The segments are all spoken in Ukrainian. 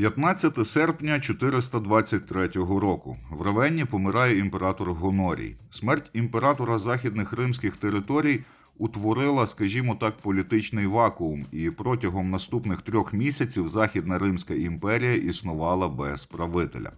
15 серпня 423 року в Равенні помирає імператор Гонорій. Смерть імператора західних римських територій утворила, скажімо так, політичний вакуум, і протягом наступних трьох місяців Західна Римська імперія існувала без правителя.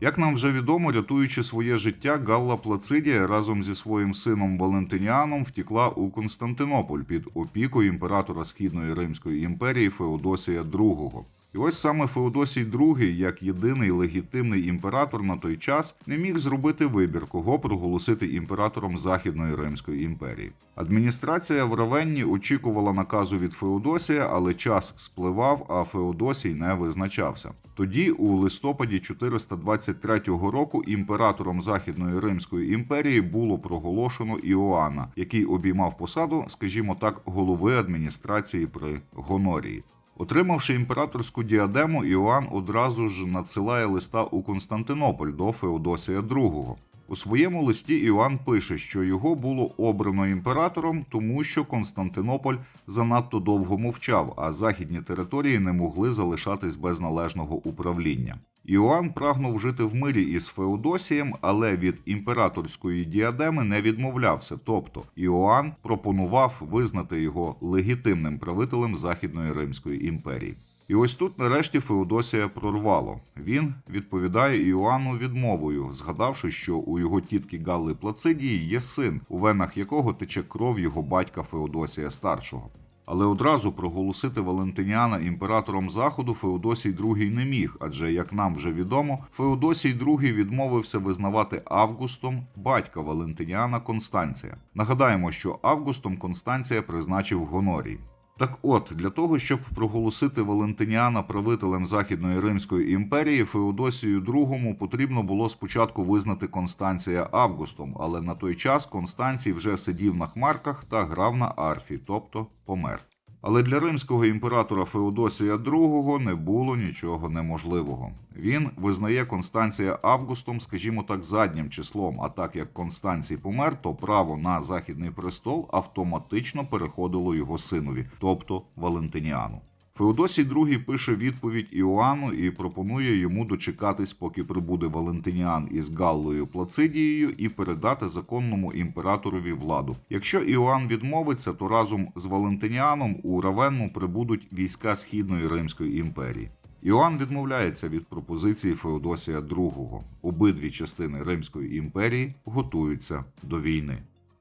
Як нам вже відомо, рятуючи своє життя, Галла Плацидія разом зі своїм сином Валентиніаном втікла у Константинополь під опікою імператора Східної Римської імперії Феодосія II. І ось саме Феодосій II, як єдиний легітимний імператор на той час, не міг зробити вибір, кого проголосити імператором Західної Римської імперії. Адміністрація в Равенні очікувала наказу від Феодосія, але час спливав, а Феодосій не визначався. Тоді, у листопаді 423 року, імператором Західної Римської імперії було проголошено Іоанна, який обіймав посаду, скажімо так, голови адміністрації при Гонорії. Отримавши імператорську діадему, Іоанн одразу ж надсилає листа у Константинополь до Феодосія II. У своєму листі Іоанн пише, що його було обрано імператором, тому що Константинополь занадто довго мовчав, а західні території не могли залишатись без належного управління. Іоанн прагнув жити в мирі із Феодосієм, але від імператорської діадеми не відмовлявся. Тобто Іоанн пропонував визнати його легітимним правителем Західної Римської імперії. І ось тут нарешті Феодосія прорвало. Він відповідає Іоанну відмовою, згадавши, що у його тітки Галли Плацидії є син, у венах якого тече кров його батька Феодосія старшого. Але одразу проголосити Валентиніана імператором Заходу Феодосій II не міг, адже, як нам вже відомо, Феодосій II відмовився визнавати Августом батька Валентиніана Констанція. Нагадаємо, що Августом Констанція призначив Гонорій. Так от, для того, щоб проголосити Валентиніана правителем Західної Римської імперії, Феодосію II потрібно було спочатку визнати Констанція Августом, але на той час Констанцій вже сидів на хмарках та грав на арфі, тобто помер. Але для римського імператора Феодосія II не було нічого неможливого. Він визнає Констанція Августом, скажімо так, заднім числом. А так як Констанцій помер, то право на західний престол автоматично переходило його синові, тобто Валентиніану. Феодосій II пише відповідь Іоанну і пропонує йому дочекатись, поки прибуде Валентиніан із Галлою Плацидією, і передати законному імператорові владу. Якщо Іоанн відмовиться, то разом з Валентиніаном у Равенну прибудуть війська Східної Римської імперії. Іоанн відмовляється від пропозиції Феодосія II. Обидві частини Римської імперії готуються до війни.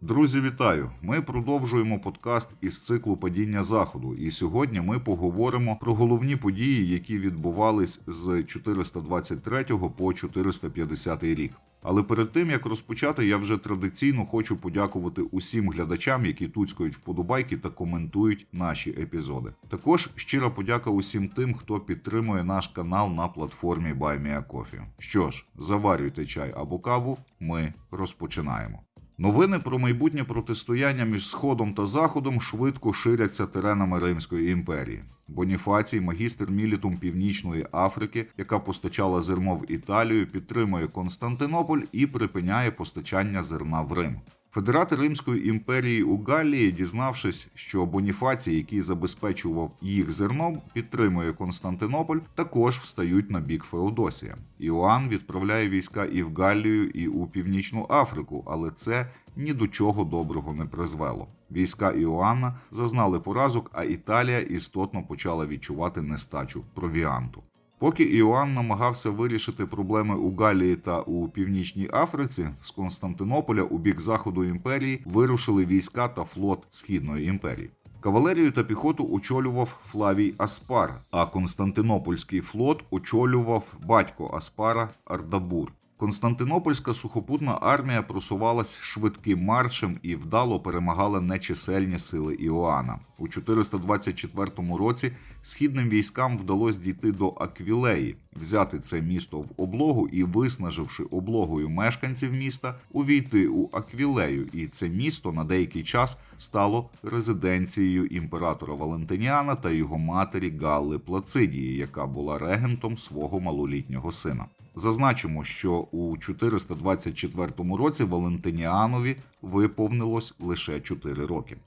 Друзі, вітаю! Ми продовжуємо подкаст із циклу падіння заходу. І сьогодні ми поговоримо про головні події, які відбувались з 423 по 450 рік. Але перед тим як розпочати, я вже традиційно хочу подякувати усім глядачам, які туцькають вподобайки та коментують наші епізоди. Також щира подяка усім тим, хто підтримує наш канал на платформі BuyMeACoffee. Що ж, заварюйте чай або каву. Ми розпочинаємо. Новини про майбутнє протистояння між Сходом та Заходом швидко ширяться теренами Римської імперії. Боніфацій, магістр мілітум Північної Африки, яка постачала зерно в Італію, підтримує Константинополь і припиняє постачання зерна в Рим. Федерати Римської імперії у Галлії, дізнавшись, що Боніфацій, який забезпечував їх зерном, підтримує Константинополь, також встають на бік Феодосія. Іоанн відправляє війська і в Галлію, і у Північну Африку, але це ні до чого доброго не призвело. Війська Іоанна зазнали поразок, а Італія істотно почала відчувати нестачу провіанту. Поки Іоанн намагався вирішити проблеми у Галії та у Північній Африці, з Константинополя у бік заходу імперії вирушили війська та флот Східної імперії. Кавалерію та піхоту очолював Флавій Аспар, а Константинопольський флот очолював батько Аспара Ардабур. Константинопольська сухопутна армія просувалась швидким маршем і вдало перемагала нечисельні сили Іоанна. У 424 році східним військам вдалося дійти до Аквілеї, взяти це місто в облогу і, виснаживши облогою мешканців міста, увійти у Аквілею. І це місто на деякий час стало резиденцією імператора Валентиніана та його матері Галли Плацидії, яка була регентом свого малолітнього сина. Зазначимо, що у 424 році Валентиніанові виповнилось лише 4 роки.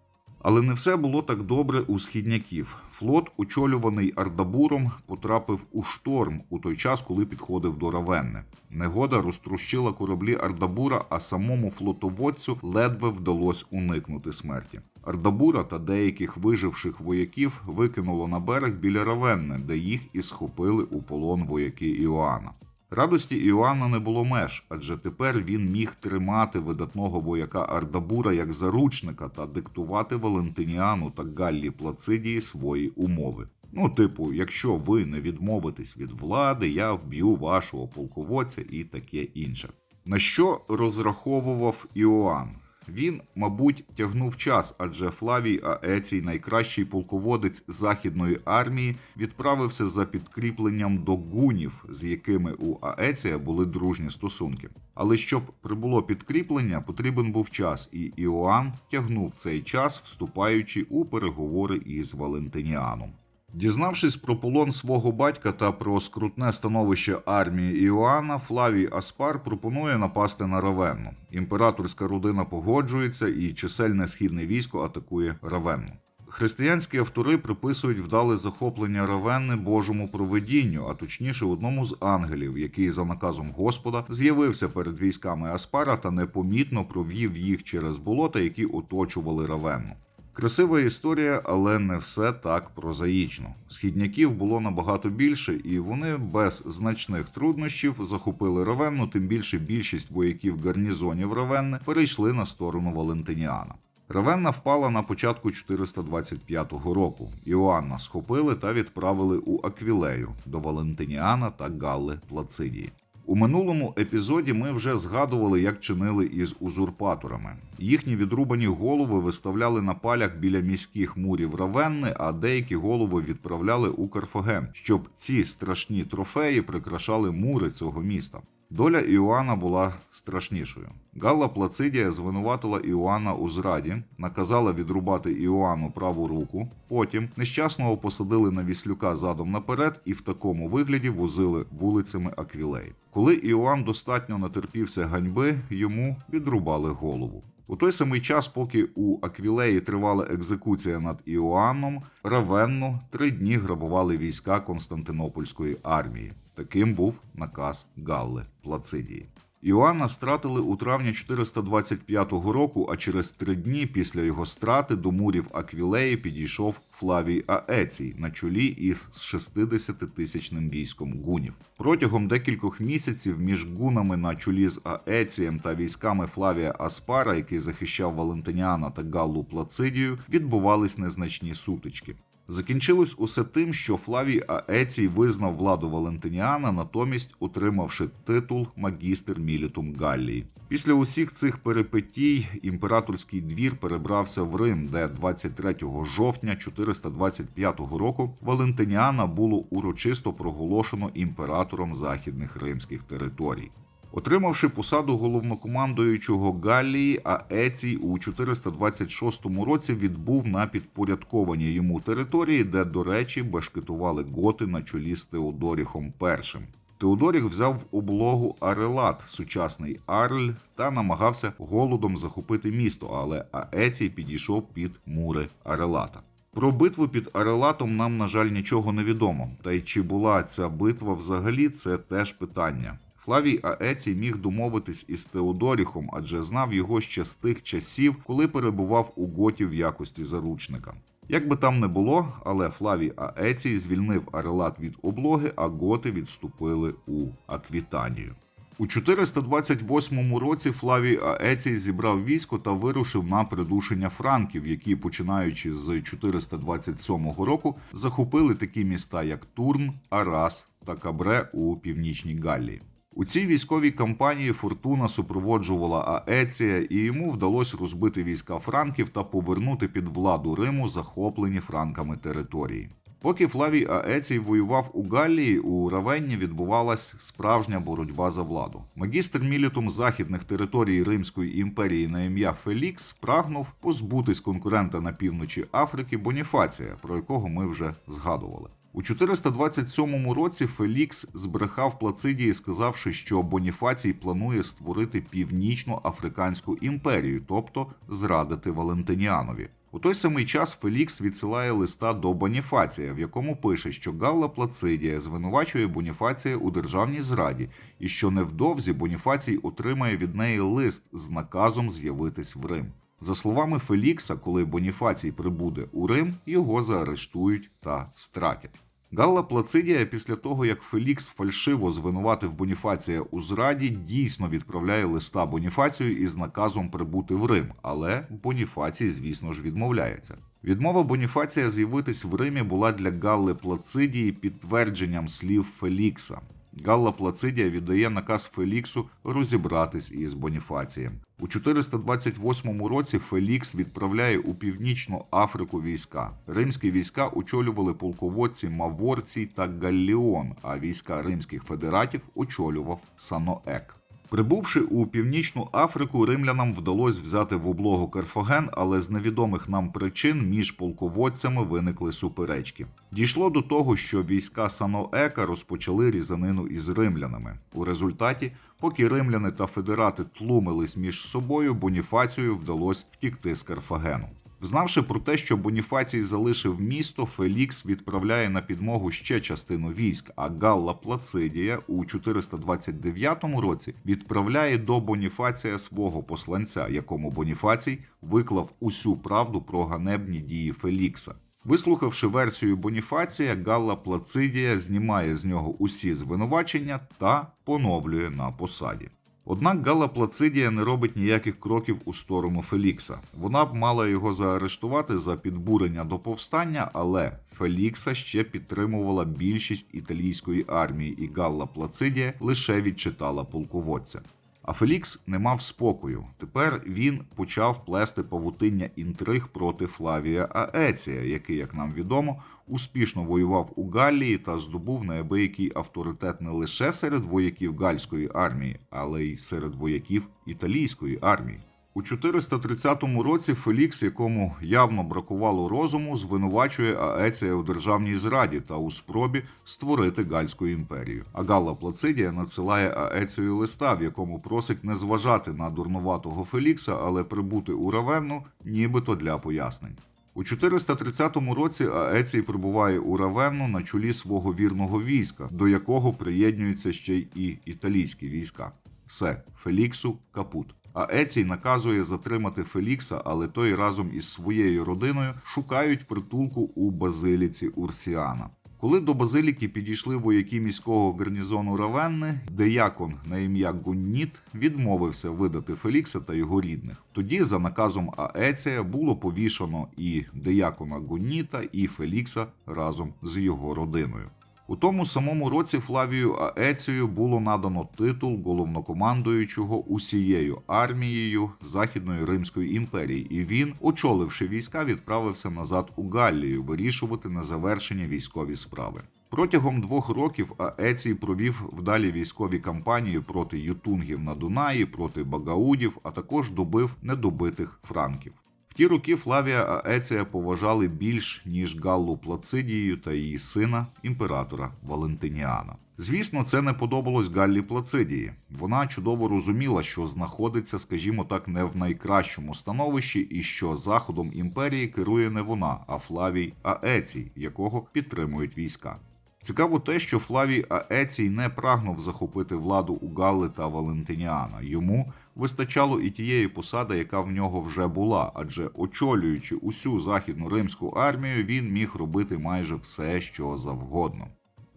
Але не все було так добре у східняків. Флот, очолюваний Ардабуром, потрапив у шторм у той час, коли підходив до Равенни. Негода розтрощила кораблі Ардабура, а самому флотоводцю ледве вдалося уникнути смерті. Ардабура та деяких виживших вояків викинуло на берег біля Равенни, де їх і схопили у полон вояки Іоанна. Радості Іоанна не було меж, адже тепер він міг тримати видатного вояка Ардабура як заручника та диктувати Валентиніану та Галлі Плацидії свої умови. Ну, типу, якщо ви не відмовитесь від влади, я вб'ю вашого полководця і таке інше. На що розраховував Іоанн? Він, мабуть, тягнув час, адже Флавій Аецій, найкращий полководець західної армії, відправився за підкріпленням до гунів, з якими у Аеція були дружні стосунки. Але щоб прибуло підкріплення, потрібен був час, і Іоанн тягнув цей час, вступаючи у переговори із Валентиніаном. Дізнавшись про полон свого батька та про скрутне становище армії Іоанна, Флавій Аспар пропонує напасти на Равенну. Імператорська родина погоджується, і чисельне східне військо атакує Равенну. Християнські автори приписують вдале захоплення Равенни Божому провидінню, а точніше одному з ангелів, який за наказом Господа з'явився перед військами Аспара та непомітно провів їх через болота, які оточували Равенну. Красива історія, але не все так прозаїчно. Східняків було набагато більше, і вони без значних труднощів захопили Равенну, тим більше більшість вояків гарнізонів Равенни перейшли на сторону Валентиніана. Равенна впала на початку 425 року. Іоанна схопили та відправили у Аквілею до Валентиніана та Галли Плацидії. У минулому епізоді ми вже згадували, як чинили із узурпаторами. Їхні відрубані голови виставляли на палях біля міських мурів Равенни, а деякі голови відправляли у Карфаген, щоб ці страшні трофеї прикрашали мури цього міста. Доля Іоанна була страшнішою. Галла Плацидія звинуватила Іоанна у зраді, наказала відрубати Іоанну праву руку. Потім нещасного посадили на віслюка задом наперед і в такому вигляді возили вулицями Аквілеї. Коли Іоанн достатньо натерпівся ганьби, йому відрубали голову. У той самий час, поки у Аквілеї тривала екзекуція над Іоанном, Равенну три дні грабували війська Константинопольської армії. Таким був наказ Галли Плацидії. Іоанна стратили у травні 425 року, а через три дні після його страти до мурів Аквілеї підійшов Флавій Аецій на чолі із 60-тисячним військом гунів. Протягом декількох місяців між гунами на чолі з Аецієм та військами Флавія Аспара, який захищав Валентиніана та Галлу Плацидію, відбувались незначні сутички. Закінчилось усе тим, що Флавій Аецій визнав владу Валентиніана, натомість отримавши титул магістр Мілітум Галлії. Після усіх цих перипетій імператорський двір перебрався в Рим, де 23 жовтня 425 року Валентиніана було урочисто проголошено імператором західних римських територій. Отримавши посаду головнокомандуючого Галлії, Аецій у 426 році відбув на підпорядковані йому території, де, до речі, башкетували готи на чолі з Теодоріхом І. Теодоріх взяв в облогу Арелат, сучасний Арль, та намагався голодом захопити місто, але Аецій підійшов під мури Арелата. Про битву під Арелатом нам, на жаль, нічого не відомо. Та й чи була ця битва взагалі, це теж питання. Флавій Аецій міг домовитись із Теодоріхом, адже знав його ще з тих часів, коли перебував у готів в якості заручника. Як би там не було, але Флавій Аецій звільнив Арелат від облоги, а готи відступили у Аквітанію. У 428 році Флавій Аецій зібрав військо та вирушив на придушення франків, які, починаючи з 427 року, захопили такі міста, як Турн, Арас та Кабре у північній Галлії. У цій військовій кампанії Фортуна супроводжувала Аеція, і йому вдалося розбити війська франків та повернути під владу Риму захоплені франками території. Поки Флавій Аецій воював у Галлії, у Равенні відбувалась справжня боротьба за владу. Магістр мілітум західних територій Римської імперії на ім'я Фелікс прагнув позбутись конкурента на півночі Африки Боніфація, про якого ми вже згадували. У 427 році Фелікс збрехав Плацидії, сказавши, що Боніфацій планує створити північну африканську імперію, тобто зрадити Валентиніанові. У той самий час Фелікс відсилає листа до Боніфація, в якому пише, що Галла Плацидія звинувачує Боніфація у державній зраді, і що невдовзі Боніфацій отримає від неї лист з наказом з'явитись в Рим. За словами Фелікса, коли Боніфацій прибуде у Рим, його заарештують та стратять. Галла Плацидія, після того як Фелікс фальшиво звинуватив Боніфація у зраді, дійсно відправляє листа Боніфацію із наказом прибути в Рим, але Боніфацій, звісно ж, відмовляється. Відмова Боніфація з'явитись в Римі була для Галли Плацидії підтвердженням слів Фелікса. Галла Плацидія віддає наказ Феліксу розібратись із Боніфацієм. У 428 році Фелікс відправляє у північну Африку війська. Римські війська очолювали полководці Маворцій та Галліон, а війська римських федератів очолював Саноек. Прибувши у північну Африку, римлянам вдалося взяти в облогу Карфаген, але з невідомих нам причин між полководцями виникли суперечки. Дійшло до того, що війська Саноека розпочали різанину із римлянами. У результаті, поки римляни та федерати тлумились між собою, Боніфацію вдалося втікти з Карфагену. Взнавши про те, що Боніфацій залишив місто, Фелікс відправляє на підмогу ще частину військ, а Галла Плацидія у 429 році відправляє до Боніфація свого посланця, якому Боніфацій виклав усю правду про ганебні дії Фелікса. Вислухавши версію Боніфація, Галла Плацидія знімає з нього усі звинувачення та поновлює на посаді. Однак Гала Плацидія не робить ніяких кроків у сторону Фелікса. Вона б мала його заарештувати за підбурення до повстання, але Фелікса ще підтримувала більшість італійської армії, і Галла Плацидія лише відчитала полководця. А Фелікс не мав спокою. Тепер він почав плести павутиння інтриг проти Флавія Аеція, який, як нам відомо, успішно воював у Галлії та здобув неабиякий авторитет не лише серед вояків гальської армії, але й серед вояків італійської армії. У 430 році Фелікс, якому явно бракувало розуму, звинувачує Аеція у державній зраді та у спробі створити Гальську імперію. А Галла Плацидія надсилає Аецію листа, в якому просить не зважати на дурнуватого Фелікса, але прибути у Равенну, нібито для пояснень. У 430 році Аецій прибуває у Равенну на чолі свого вірного війська, до якого приєднуються ще й італійські війська. Все, Феліксу капут. А Ецій наказує затримати Фелікса, але той разом із своєю родиною шукають притулку у базиліці Урсіана. Коли до базиліки підійшли вояки міського гарнізону Равенни, деякон на ім'я Гунніт відмовився видати Фелікса та його рідних. Тоді, за наказом Аеція, було повішано і деякона Гунніта, і Фелікса разом з його родиною. У тому самому році Флавію Аецію було надано титул головнокомандуючого усією армією Західної Римської імперії, і він, очоливши війська, відправився назад у Галлію вирішувати незавершені військові справи. Протягом двох років Аецій провів вдалі військові кампанії проти ютунгів на Дунаї, проти багаудів, а також добив недобитих франків. Ті роки Флавія Аеція поважали більш ніж Галлу Плацидію та її сина, імператора Валентиніана. Звісно, це не подобалось Галлі Плацидії. Вона чудово розуміла, що знаходиться, скажімо так, не в найкращому становищі, і що заходом імперії керує не вона, а Флавій Аецій, якого підтримують війська. Цікаво те, що Флавій Аецій не прагнув захопити владу у Галли та Валентиніана. Йому вистачало і тієї посади, яка в нього вже була, адже очолюючи усю західну римську армію, він міг робити майже все, що завгодно.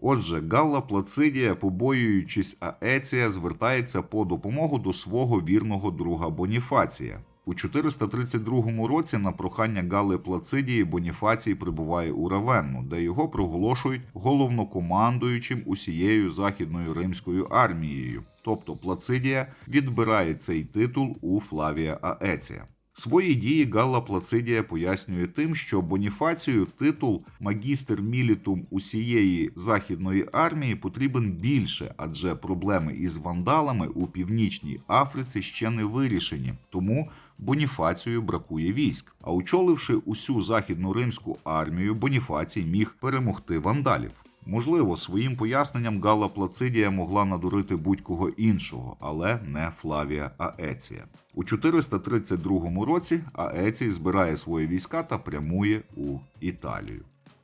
Отже, Галла Плацидія, побоюючись Аеція, звертається по допомогу до свого вірного друга Боніфація. У 432 році на прохання Галли Плацидії Боніфацій прибуває у Равенну, де його проголошують головнокомандуючим усією західною римською армією. Тобто Плацидія відбирає цей титул у Флавія Аеція. Свої дії Галла Плацидія пояснює тим, що Боніфацію титул магістр мілітум усієї західної армії потрібен більше, адже проблеми із вандалами у північній Африці ще не вирішені. Тому Боніфацію бракує військ. А очоливши усю західну римську армію, Боніфацій міг перемогти вандалів. Можливо, своїм поясненням Гала Плацидія могла надурити будь-кого іншого, але не Флавія Аеція. У 432 році Аецій збирає свої війська та прямує у Італію.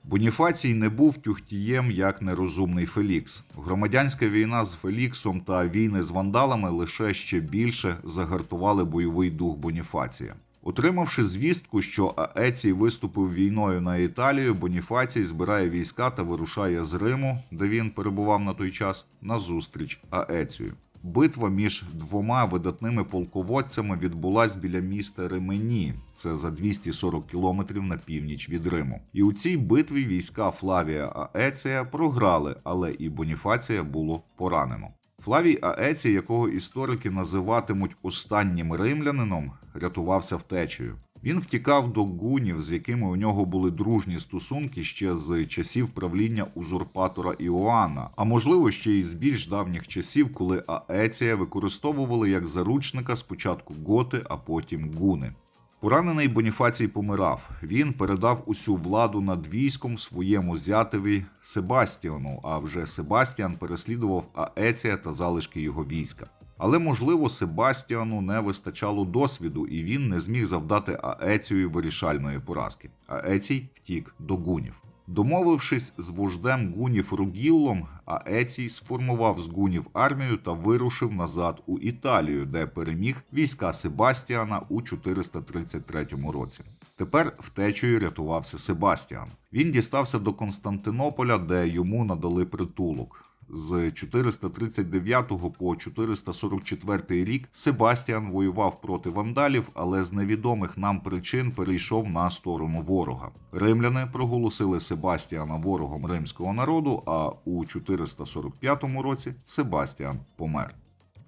Боніфацій не був тюхтієм як нерозумний Фелікс. Громадянська війна з Феліксом та війни з вандалами лише ще більше загартували бойовий дух Боніфація. Отримавши звістку, що Аецій виступив війною на Італію, Боніфацій збирає війська та вирушає з Риму, де він перебував на той час, на зустріч Аецію. Битва між двома видатними полководцями відбулась біля міста Ремені, це за 240 кілометрів на північ від Риму. І у цій битві війська Флавія Аеція програли, але і Боніфація було поранено. Флавій Аецій, якого історики називатимуть останнім римлянином, рятувався втечею. Він втікав до гунів, з якими у нього були дружні стосунки ще з часів правління узурпатора Іоанна, а можливо ще й з більш давніх часів, коли Аеція використовували як заручника спочатку готи, а потім гуни. Поранений Боніфацій помирав. Він передав усю владу над військом своєму зятеві Себастіану, а вже Себастіан переслідував Аеція та залишки його війська. Але можливо Себастіану не вистачало досвіду, і він не зміг завдати Аецію вирішальної поразки. Аецій втік до гунів. Домовившись з вождем гунів Ругіллом, Аецій сформував з гунів армію та вирушив назад у Італію, де переміг війська Себастіана у 433 році. Тепер втечею рятувався Себастіан. Він дістався до Константинополя, де йому надали притулок. З 439 по 444 рік Себастіан воював проти вандалів, але з невідомих нам причин перейшов на сторону ворога. Римляни проголосили Себастіана ворогом римського народу. А у 445 році Себастіан помер.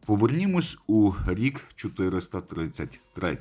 Повернімось у рік 433.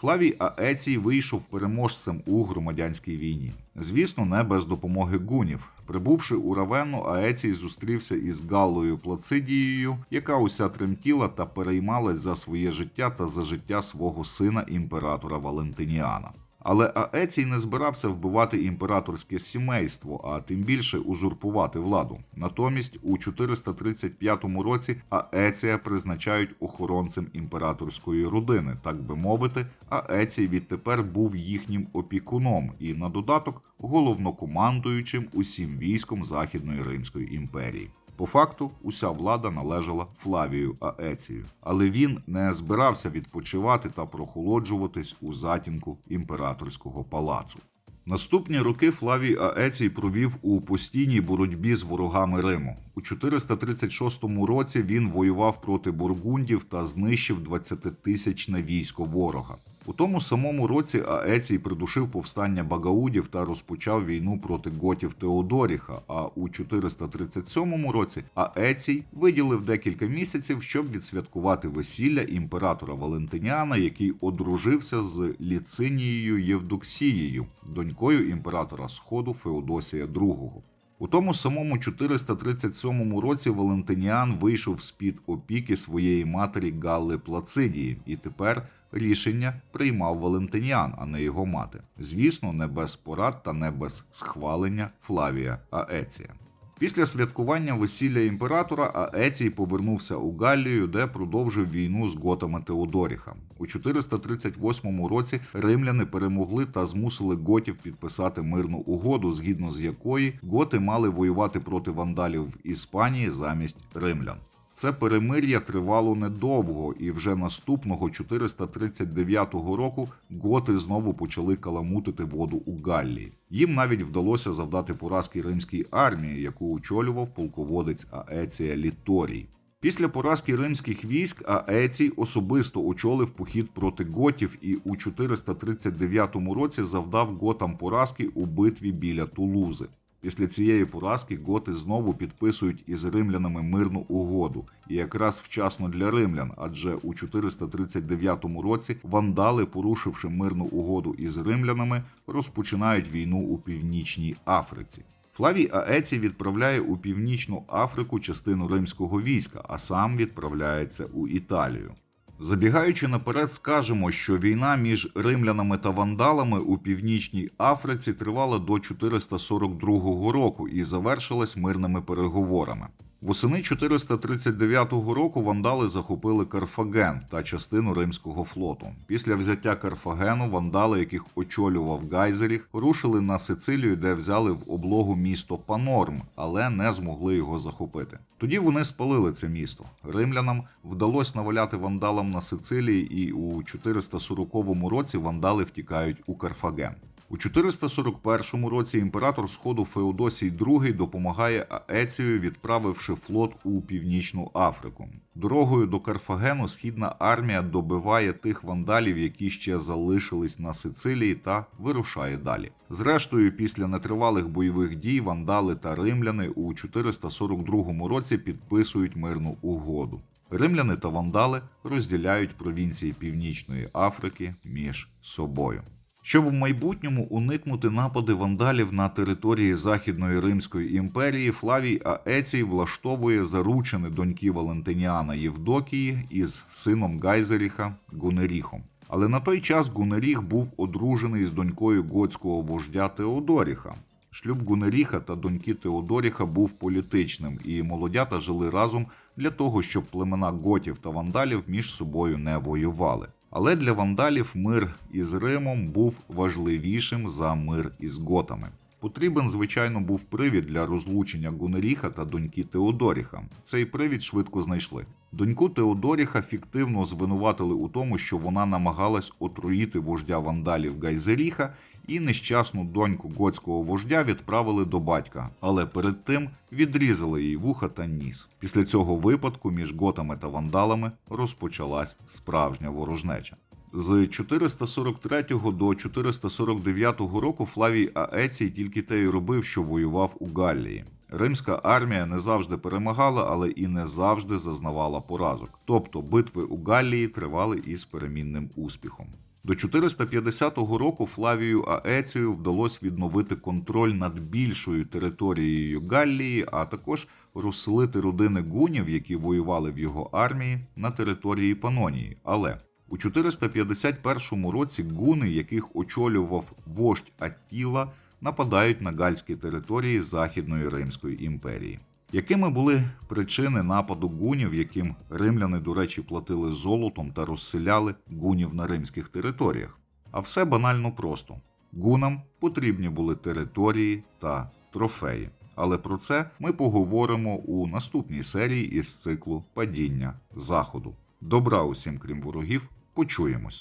Флавій Аецій вийшов переможцем у громадянській війні. Звісно, не без допомоги гунів. Прибувши у Равенну, Аецій зустрівся із Галлою Плацидією, яка уся тремтіла та переймалась за своє життя та за життя свого сина імператора Валентиніана. Але Аецій не збирався вбивати імператорське сімейство, а тим більше узурпувати владу. Натомість у 435 році Аеція призначають охоронцем імператорської родини, так би мовити, Аецій відтепер був їхнім опікуном і на додаток головнокомандуючим усім військом Західної Римської імперії. По факту, уся влада належала Флавію Аецію, але він не збирався відпочивати та прохолоджуватись у затінку імператорського палацу. Наступні роки Флавій Аецій провів у постійній боротьбі з ворогами Риму. У 436 році він воював проти бургундів та знищив 20-тисячне військо ворога. У тому самому році Аецій придушив повстання багаудів та розпочав війну проти готів Теодоріха. А у 437 році Аецій виділив декілька місяців, щоб відсвяткувати весілля імператора Валентиніана, який одружився з Ліцинією Євдоксією, донькою імператора Сходу Феодосія II. У тому самому 437 році Валентиніан вийшов з під опіки своєї матері Галли Плацидії, і тепер рішення приймав Валентиніан, а не його мати. Звісно, не без порад та не без схвалення Флавія Аеція. Після святкування весілля імператора Аецій повернувся у Галлію, де продовжив війну з готами Теодоріха. У 438 році римляни перемогли та змусили готів підписати мирну угоду, згідно з якої готи мали воювати проти вандалів в Іспанії замість римлян. Це перемир'я тривало недовго, і вже наступного 439 року готи знову почали каламутити воду у Галлії. Їм навіть вдалося завдати поразки римській армії, яку очолював полководець Аеція Літорій. Після поразки римських військ Аецій особисто очолив похід проти готів і у 439 році завдав готам поразки у битві біля Тулузи. Після цієї поразки готи знову підписують із римлянами мирну угоду, і якраз вчасно для римлян, адже у 439 році вандали, порушивши мирну угоду із римлянами, розпочинають війну у північній Африці. Флавій Аецій відправляє у північну Африку частину римського війська, а сам відправляється у Італію. Забігаючи наперед, скажемо, що війна між римлянами та вандалами у північній Африці тривала до 442 року і завершилась мирними переговорами. Восени 439 року вандали захопили Карфаген та частину римського флоту. Після взяття Карфагену вандали, яких очолював Гайзеріх, рушили на Сицилію, де взяли в облогу місто Панорм, але не змогли його захопити. Тоді вони спалили це місто. Римлянам вдалося наваляти вандалам на Сицилії, і у 440 році вандали втікають у Карфаген. У 441 році імператор Сходу Феодосій II допомагає Аецію, відправивши флот у північну Африку. Дорогою до Карфагену східна армія добиває тих вандалів, які ще залишились на Сицилії, та вирушає далі. Зрештою, після нетривалих бойових дій вандали та римляни у 442 році підписують мирну угоду. Римляни та вандали розділяють провінції Північної Африки між собою. Щоб в майбутньому уникнути напади вандалів на території Західної Римської імперії, Флавій Аецій влаштовує заручини доньки Валентиніана Євдокії із сином Гайзеріха Гунеріхом. Але на той час Гунеріх був одружений з донькою готського вождя Теодоріха. Шлюб Гунеріха та доньки Теодоріха був політичним, і молодята жили разом для того, щоб племена готів та вандалів між собою не воювали. Але для вандалів мир із Римом був важливішим за мир із готами. Потрібен, звичайно, був привід для розлучення Гунеріха та доньки Теодоріха. Цей привід швидко знайшли. Доньку Теодоріха фіктивно звинуватили у тому, що вона намагалась отруїти вождя вандалів Гайзеріха, і нещасну доньку готського вождя відправили до батька, але перед тим відрізали їй вуха та ніс. Після цього випадку між готами та вандалами розпочалась справжня ворожнеча. З 443 до 449 року Флавій Аецій тільки те й робив, що воював у Галлії. Римська армія не завжди перемагала, але і не завжди зазнавала поразок. Тобто битви у Галлії тривали із перемінним успіхом. До 450 року Флавію Аецію вдалося відновити контроль над більшою територією Галлії, а також розселити родини гунів, які воювали в його армії, на території Панонії. Але у 451 році гуни, яких очолював вождь Аттіла, нападають на гальські території Західної Римської імперії. Якими були причини нападу гунів, яким римляни, до речі, платили золотом та розселяли гунів на римських територіях? А все банально просто: гунам потрібні були території та трофеї. Але про це ми поговоримо у наступній серії із циклу Падіння Заходу. Добра усім, крім ворогів, почуємось.